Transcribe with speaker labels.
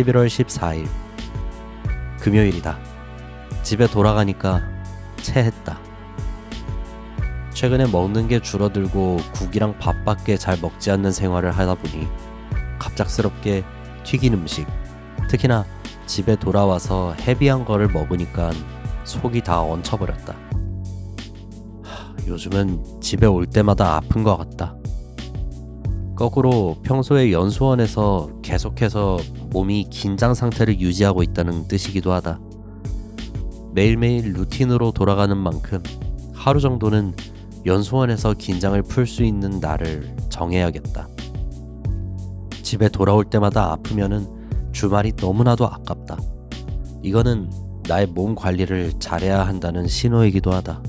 Speaker 1: 11월 14일 금요일이다. 집에 돌아가니까 체했다. 최근에 먹는 게 줄어들고 국이랑 밥밖에 잘 먹지 않는 생활을 하다 보니 갑작스럽게 튀긴 음식, 특히나 집에 돌아와서 헤비한 거를 먹으니까 속이 다 얹혀버렸다. 하, 요즘은 집에 올 때마다 아픈 것 같다. 거꾸로 평소에 연수원에서 계속해서 몸이 긴장 상태를 유지하고 있다는 뜻이기도 하다. 매일매일 루틴으로 돌아가는 만큼 하루 정도는 연수원에서 긴장을 풀 수 있는 날을 정해야겠다. 집에 돌아올 때마다 아프면은 주말이 너무나도 아깝다. 이거는 나의 몸 관리를 잘해야 한다는 신호이기도 하다.